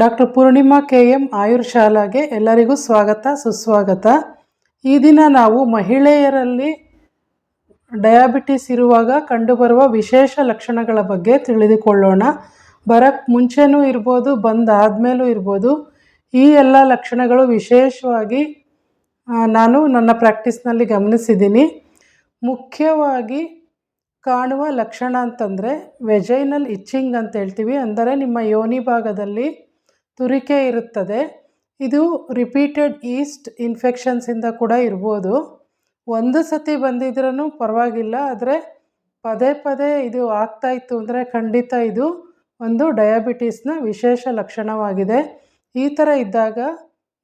Doctor Purnima K M ಆಯುರ್ ಶಾಲಾಗೆ ಎಲ್ಲರಿಗೂ ಸ್ವಾಗತ, ಸುಸ್ವಾಗತ. ಈ ದಿನ ನಾವು ಮಹಿಳೆಯರಲ್ಲಿ ಡಯಾಬಿಟಿಸ್ ಇರುವಾಗ ಕಂಡುಬರುವ ವಿಶೇಷ ಲಕ್ಷಣಗಳ ಬಗ್ಗೆ ತಿಳಿದುಕೊಳ್ಳೋಣ. ಬರಕ್ಕೆ ಮುಂಚೆನೂ ಇರ್ಬೋದು ಬಂದಾದಮೇಲೂ ಇರ್ಬೋದು. ಈ ಎಲ್ಲ ಲಕ್ಷಣಗಳು ವಿಶೇಷವಾಗಿ ನಾನು ನನ್ನ ಪ್ರಾಕ್ಟೀಸ್ನಲ್ಲಿ ಗಮನಿಸಿದ್ದೀನಿ. ಮುಖ್ಯವಾಗಿ ಕಾಣುವ ಲಕ್ಷಣ ಅಂತಂದರೆ ವೆಜೈನಲ್ ಇಚ್ಚಿಂಗ್ ಅಂತ ಹೇಳ್ತೀವಿ. ಅಂದರೆ ನಿಮ್ಮ ಯೋನಿ ಭಾಗದಲ್ಲಿ ತುರಿಕೆ ಇರುತ್ತದೆ. ಇದು ರಿಪೀಟೆಡ್ ಈಸ್ಟ್ ಇನ್ಫೆಕ್ಷನ್ಸಿಂದ ಕೂಡ ಇರ್ಬೋದು. ಒಂದು ಸತಿ ಬಂದಿದ್ರೂ ಪರವಾಗಿಲ್ಲ, ಆದರೆ ಪದೇ ಪದೇ ಇದು ಆಗ್ತಾಯಿತ್ತು ಅಂದರೆ ಖಂಡಿತ ಇದು ಒಂದು ಡಯಾಬಿಟೀಸ್ನ ವಿಶೇಷ ಲಕ್ಷಣವಾಗಿದೆ. ಈ ಥರ ಇದ್ದಾಗ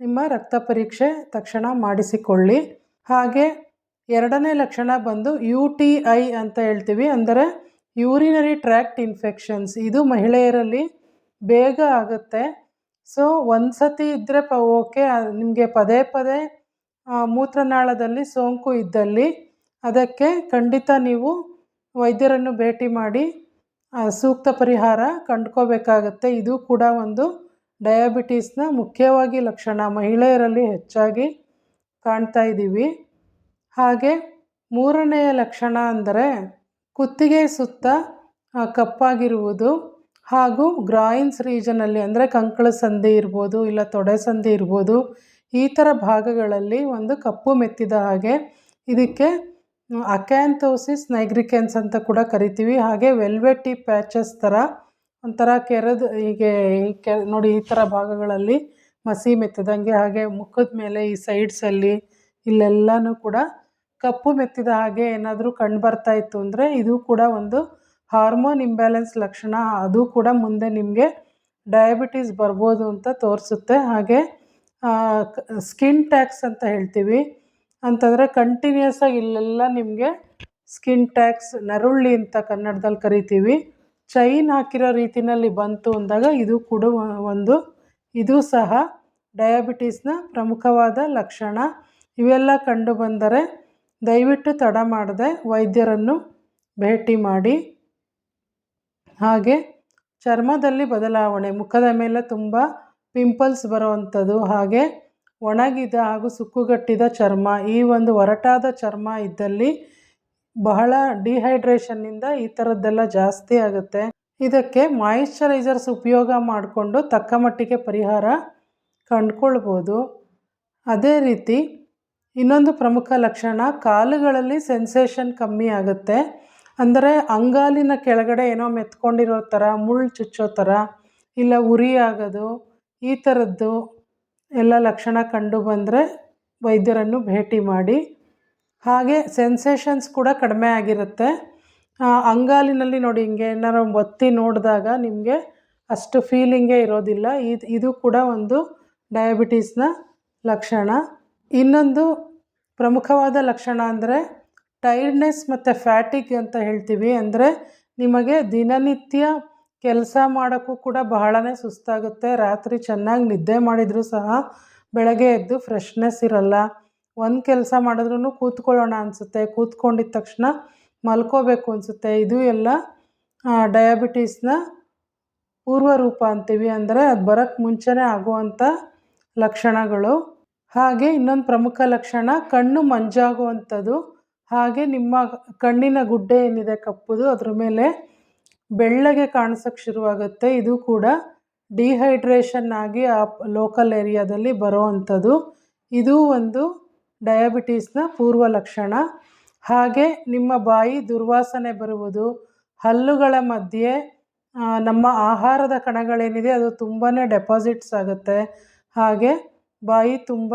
ನಿಮ್ಮ ರಕ್ತ ಪರೀಕ್ಷೆ ತಕ್ಷಣ ಮಾಡಿಸಿಕೊಳ್ಳಿ. ಹಾಗೆ ಎರಡನೇ ಲಕ್ಷಣ ಬಂದು ಯು ಟಿ ಐ ಅಂತ ಹೇಳ್ತೀವಿ, ಅಂದರೆ ಯೂರಿನರಿ ಟ್ರ್ಯಾಕ್ಟ್ ಇನ್ಫೆಕ್ಷನ್ಸ್ ಇದು ಮಹಿಳೆಯರಲ್ಲಿ ಬೇಗ ಆಗುತ್ತೆ. ಸೊ ಒಂದು ಸತಿ ಇದ್ದರೆ ಪ ಓಕೆ ನಿಮಗೆ ಪದೇ ಪದೇ ಮೂತ್ರನಾಳದಲ್ಲಿ ಸೋಂಕು ಇದ್ದಲ್ಲಿ ಅದಕ್ಕೆ ಖಂಡಿತ ನೀವು ವೈದ್ಯರನ್ನು ಭೇಟಿ ಮಾಡಿ ಸೂಕ್ತ ಪರಿಹಾರ ಕಂಡ್ಕೋಬೇಕಾಗತ್ತೆ. ಇದು ಕೂಡ ಒಂದು ಡಯಾಬಿಟೀಸ್ನ ಮುಖ್ಯವಾಗಿ ಲಕ್ಷಣ. ಮಹಿಳೆಯರಲ್ಲಿ ಹೆಚ್ಚಾಗಿ ಕಾಣ್ತಾ ಇದ್ದೀವಿ. ಹಾಗೆ ಮೂರನೆಯ ಲಕ್ಷಣ ಅಂದರೆ ಕುತ್ತಿಗೆ ಸುತ್ತ ಕಪ್ಪಾಗಿರುವುದು. ಹಾಗೂ ಗ್ರಾಯಿನ್ಸ್ ರೀಜನಲ್ಲಿ ಅಂದರೆ ಕಂಕಳ ಸಂಧಿ ಇರ್ಬೋದು, ಇಲ್ಲ ತೊಡೆ ಸಂಧಿ ಇರ್ಬೋದು, ಈ ಥರ ಭಾಗಗಳಲ್ಲಿ ಒಂದು ಕಪ್ಪು ಮೆತ್ತಿದ ಹಾಗೆ ಇದಕ್ಕೆ ಅಕ್ಯಾಂಥೋಸಿಸ್ ನೈಗ್ರಿಕೆನ್ಸ್ ಅಂತ ಕೂಡ ಕರಿತೀವಿ. ಹಾಗೆ ವೆಲ್ವೆಟಿ ಪ್ಯಾಚಸ್ ಥರ ಒಂಥರ ಕೆರೆದು, ಹೀಗೆ ಕೆ, ನೋಡಿ ಈ ಥರ ಭಾಗಗಳಲ್ಲಿ ಮಸಿ ಮೆತ್ತಿದಂಗೆ ಹಾಗೆ ಮುಖದ ಮೇಲೆ ಈ ಸೈಡ್ಸಲ್ಲಿ ಇಲ್ಲೆಲ್ಲನೂ ಕೂಡ ಕಪ್ಪು ಮೆತ್ತಿದ ಹಾಗೆ ಏನಾದರೂ ಕಂಡು ಬರ್ತಾ ಇತ್ತು ಅಂದರೆ ಇದು ಕೂಡ ಒಂದು ಹಾರ್ಮೋನ್ ಇಂಬ್ಯಾಲೆನ್ಸ್ ಲಕ್ಷಣ ಅದು ಕೂಡ ಮುಂದೆ ನಿಮಗೆ ಡಯಾಬಿಟೀಸ್ ಬರ್ಬೋದು ಅಂತ ತೋರಿಸುತ್ತೆ. ಹಾಗೆ ಸ್ಕಿನ್ ಟ್ಯಾಕ್ಸ್ ಅಂತ ಹೇಳ್ತೀವಿ. ಅಂತಂದರೆ ಕಂಟಿನ್ಯೂಸ್ ಆಗಿ ಇಲ್ಲೆಲ್ಲ ನಿಮಗೆ ಸ್ಕಿನ್ ಟ್ಯಾಕ್ಸ್, ನರುಳ್ಳಿ ಅಂತ ಕನ್ನಡದಲ್ಲಿ ಕರಿತೀವಿ. ಚೈನ್ ಹಾಕಿರೋ ರೀತಿನಲ್ಲಿ ಬಂತು ಅಂದಾಗ ಇದು ಕೂಡ ಒಂದು, ಇದು ಸಹ ಡಯಾಬಿಟೀಸ್ನ ಪ್ರಮುಖವಾದ ಲಕ್ಷಣ. ಇವೆಲ್ಲ ಕಂಡು ಬಂದರೆ ದಯವಿಟ್ಟು ತಡ ಮಾಡದೆ ವೈದ್ಯರನ್ನು ಭೇಟಿ ಮಾಡಿ. ಹಾಗೆ ಚರ್ಮದಲ್ಲಿ ಬದಲಾವಣೆ, ಮುಖದ ಮೇಲೆ ತುಂಬ ಪಿಂಪಲ್ಸ್ ಬರುವಂಥದ್ದು, ಹಾಗೆ ಒಣಗಿದ ಹಾಗೂ ಸುಕ್ಕುಗಟ್ಟಿದ ಚರ್ಮ, ಈ ಒಂದು ಒರಟಾದ ಚರ್ಮ ಇದ್ದಲ್ಲಿ ಬಹಳ ಡಿಹೈಡ್ರೇಷನ್ನಿಂದ ಈ ಥರದ್ದೆಲ್ಲ ಜಾಸ್ತಿ ಆಗುತ್ತೆ. ಇದಕ್ಕೆ ಮಾಯಿಶ್ಚರೈಸರ್ಸ್ ಉಪಯೋಗ ಮಾಡಿಕೊಂಡು ತಕ್ಕ ಮಟ್ಟಿಗೆ ಪರಿಹಾರ ಕಂಡುಕೊಳ್ಬೋದು. ಅದೇ ರೀತಿ ಇನ್ನೊಂದು ಪ್ರಮುಖ ಲಕ್ಷಣ, ಕಾಲುಗಳಲ್ಲಿ ಸೆನ್ಸೇಷನ್ ಕಮ್ಮಿ ಆಗುತ್ತೆ. ಅಂದರೆ ಅಂಗಾಲಿನ ಕೆಳಗಡೆ ಏನೋ ಮೆತ್ಕೊಂಡಿರೋ ಥರ, ಮುಳ್ಳು ಚುಚ್ಚೋ ಥರ, ಇಲ್ಲ ಉರಿ ಆಗೋದು, ಈ ಥರದ್ದು ಎಲ್ಲ ಲಕ್ಷಣ ಕಂಡು ಬಂದರೆ ವೈದ್ಯರನ್ನು ಭೇಟಿ ಮಾಡಿ. ಹಾಗೆ ಸೆನ್ಸೇಷನ್ಸ್ ಕೂಡ ಕಡಿಮೆ ಆಗಿರುತ್ತೆ. ಅಂಗಾಲಿನಲ್ಲಿ ನೋಡಿ ಹಿಂಗೆ ಏನಾರು ಒತ್ತಿ ನೋಡಿದಾಗ ನಿಮಗೆ ಅಷ್ಟು ಫೀಲಿಂಗೇ ಇರೋದಿಲ್ಲ. ಇದು ಇದು ಕೂಡ ಒಂದು ಡಯಾಬಿಟೀಸ್ನ ಲಕ್ಷಣ. ಇನ್ನೊಂದು ಪ್ರಮುಖವಾದ ಲಕ್ಷಣ ಅಂದರೆ ಟೈರ್ಡ್ನೆಸ್ ಮತ್ತು ಫ್ಯಾಟಿಕ್ ಅಂತ ಹೇಳ್ತೀವಿ ಅಂದರೆ ನಿಮಗೆ ದಿನನಿತ್ಯ ಕೆಲಸ ಮಾಡೋಕ್ಕೂ ಕೂಡ ಬಹಳನೇ ಸುಸ್ತಾಗುತ್ತೆ. ರಾತ್ರಿ ಚೆನ್ನಾಗಿ ನಿದ್ದೆ ಮಾಡಿದರೂ ಸಹ ಬೆಳಗ್ಗೆ ಎದ್ದು ಫ್ರೆಶ್ನೆಸ್ ಇರಲ್ಲ. ಒಂದು ಕೆಲಸ ಮಾಡಿದ್ರೂ ಕೂತ್ಕೊಳ್ಳೋಣ ಅನಿಸುತ್ತೆ. ಕೂತ್ಕೊಂಡಿದ್ದ ತಕ್ಷಣ ಮಲ್ಕೋಬೇಕು ಅನಿಸುತ್ತೆ. ಇದು ಎಲ್ಲ ಡಯಾಬಿಟೀಸ್ನ ಪೂರ್ವ ರೂಪ ಅಂತೀವಿ ಅಂದರೆ ಅದು ಬರೋಕ್ಕೆ ಮುಂಚೆನೇ ಆಗುವಂಥ ಲಕ್ಷಣಗಳು. ಹಾಗೆ ಇನ್ನೊಂದು ಪ್ರಮುಖ ಲಕ್ಷಣ ಕಣ್ಣು ಮಂಜಾಗುವಂಥದ್ದು. ಹಾಗೆ ನಿಮ್ಮ ಕಣ್ಣಿನ ಗುಡ್ಡೆ ಏನಿದೆ ಕಪ್ಪುದು, ಅದರ ಮೇಲೆ ಬೆಳ್ಳಗೆ ಕಾಣಿಸೋಕ್ಕೆ ಶುರುವಾಗುತ್ತೆ. ಇದು ಕೂಡ ಡಿಹೈಡ್ರೇಷನ್ ಆಗಿ ಆ ಲೋಕಲ್ ಏರಿಯಾದಲ್ಲಿ ಬರೋವಂಥದ್ದು. ಇದು ಒಂದು ಡಯಾಬಿಟೀಸ್ನ ಪೂರ್ವ ಲಕ್ಷಣ. ಹಾಗೆ ನಿಮ್ಮ ಬಾಯಿ ದುರ್ವಾಸನೆ ಬರುವುದು, ಹಲ್ಲುಗಳ ಮಧ್ಯೆ ನಮ್ಮ ಆಹಾರದ ಕಣಗಳೇನಿದೆ ಅದು ತುಂಬಾ ಡೆಪಾಸಿಟ್ಸ್ ಆಗುತ್ತೆ. ಹಾಗೆ ಬಾಯಿ ತುಂಬ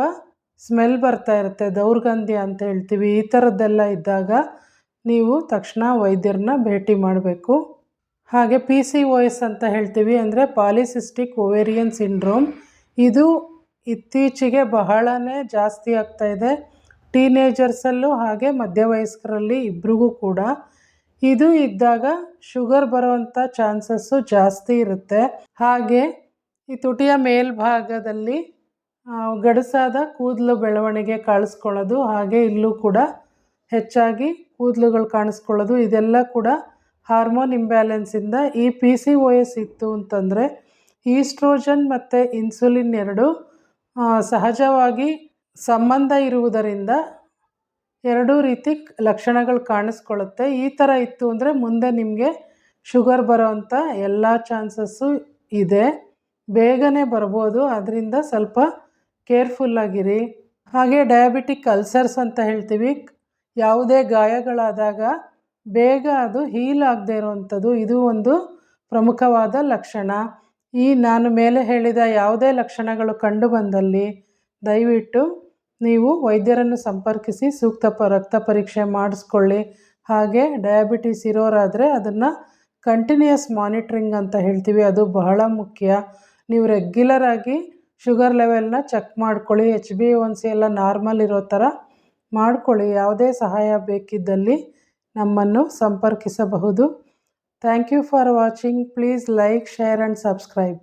ಸ್ಮೆಲ್ ಬರ್ತಾ ಇರುತ್ತೆ, ದೌರ್ಗಂಧಿ ಅಂತ ಹೇಳ್ತೀವಿ. ಈ ಥರದ್ದೆಲ್ಲ ಇದ್ದಾಗ ನೀವು ತಕ್ಷಣ ವೈದ್ಯರನ್ನ ಭೇಟಿ ಮಾಡಬೇಕು. ಹಾಗೆ ಪಿ ಸಿ ಒ ಎಸ್ ಅಂತ ಹೇಳ್ತೀವಿ ಅಂದರೆ ಪಾಲಿಸಿಸ್ಟಿಕ್ ಒವೇರಿಯನ್ ಸಿಂಡ್ರೋಮ್. ಇದು ಇತ್ತೀಚೆಗೆ ಬಹಳನೇ ಜಾಸ್ತಿ ಆಗ್ತಾ ಇದೆ. ಟೀನೇಜರ್ಸಲ್ಲೂ ಹಾಗೆ ಮಧ್ಯವಯಸ್ಕರಲ್ಲಿ ಇಬ್ರಿಗೂ ಕೂಡ. ಇದು ಇದ್ದಾಗ ಶುಗರ್ ಬರುವಂಥ ಚಾನ್ಸಸ್ಸು ಜಾಸ್ತಿ ಇರುತ್ತೆ. ಹಾಗೆ ಈ ತುಟಿಯ ಮೇಲ್ಭಾಗದಲ್ಲಿ ಗಡಸಾದ ಕೂದಲು ಬೆಳವಣಿಗೆ ಕಾಣಿಸ್ಕೊಳ್ಳೋದು, ಹಾಗೆ ಇಲ್ಲೂ ಕೂಡ ಹೆಚ್ಚಾಗಿ ಕೂದಲುಗಳು ಕಾಣಿಸ್ಕೊಳ್ಳೋದು. ಇದೆಲ್ಲ ಕೂಡ ಹಾರ್ಮೋನ್ ಇಂಬ್ಯಾಲೆನ್ಸಿಂದ ಈ ಪಿ ಸಿ ಒ ಎಸ್ ಇತ್ತು ಅಂತಂದರೆ ಈಸ್ಟ್ರೋಜನ್ ಮತ್ತು ಇನ್ಸುಲಿನ್ ಎರಡು ಸಹಜವಾಗಿ ಸಂಬಂಧ ಇರುವುದರಿಂದ ಎರಡೂ ರೀತಿ ಲಕ್ಷಣಗಳು ಕಾಣಿಸ್ಕೊಳ್ಳುತ್ತೆ. ಈ ಥರ ಇತ್ತು ಅಂದರೆ ಮುಂದೆ ನಿಮಗೆ ಶುಗರ್ ಬರೋವಂಥ ಎಲ್ಲ ಚಾನ್ಸಸ್ಸು ಇದೆ. ಬೇಗನೆ ಬರ್ಬೋದು. ಅದರಿಂದ ಸ್ವಲ್ಪ ಕೇರ್ಫುಲ್ಲಾಗಿರಿ ಹಾಗೆ ಡಯಾಬಿಟಿಕ್ ಅಲ್ಸರ್ಸ್ ಅಂತ ಹೇಳ್ತೀವಿ. ಯಾವುದೇ ಗಾಯಗಳಾದಾಗ ಬೇಗ ಅದು ಹೀಲ್ ಆಗದೆ ಇರುವಂಥದ್ದು. ಇದು ಒಂದು ಪ್ರಮುಖವಾದ ಲಕ್ಷಣ. ಈ ನಾನು ಮೇಲೆ ಹೇಳಿದ ಯಾವುದೇ ಲಕ್ಷಣಗಳು ಕಂಡು ಬಂದಲ್ಲಿ ದಯವಿಟ್ಟು ನೀವು ವೈದ್ಯರನ್ನು ಸಂಪರ್ಕಿಸಿ ಸೂಕ್ತ ಪ ರಕ್ತ ಪರೀಕ್ಷೆ ಮಾಡಿಸ್ಕೊಳ್ಳಿ. ಹಾಗೆ ಡಯಾಬಿಟಿಸ್ ಇರೋರಾದರೆ ಅದನ್ನು ಕಂಟಿನ್ಯೂಯಸ್ ಮಾನಿಟ್ರಿಂಗ್ ಅಂತ ಹೇಳ್ತೀವಿ. ಅದು ಬಹಳ ಮುಖ್ಯ. ನೀವು ರೆಗ್ಯುಲರ್ ಆಗಿ ಶುಗರ್ ಲೆವೆಲ್ನ ಚೆಕ್ ಮಾಡ್ಕೊಳ್ಳಿ ಎಚ್ ಬಿ ಒನ್ ಸಿ ಎಲ್ಲ ನಾರ್ಮಲ್ ಇರೋ ಥರ ಮಾಡ್ಕೊಳ್ಳಿ, ಯಾವುದೇ ಸಹಾಯ ಬೇಕಿದ್ದಲ್ಲಿ ನಮ್ಮನ್ನು ಸಂಪರ್ಕಿಸಬಹುದು. Thank you for watching please like share and subscribe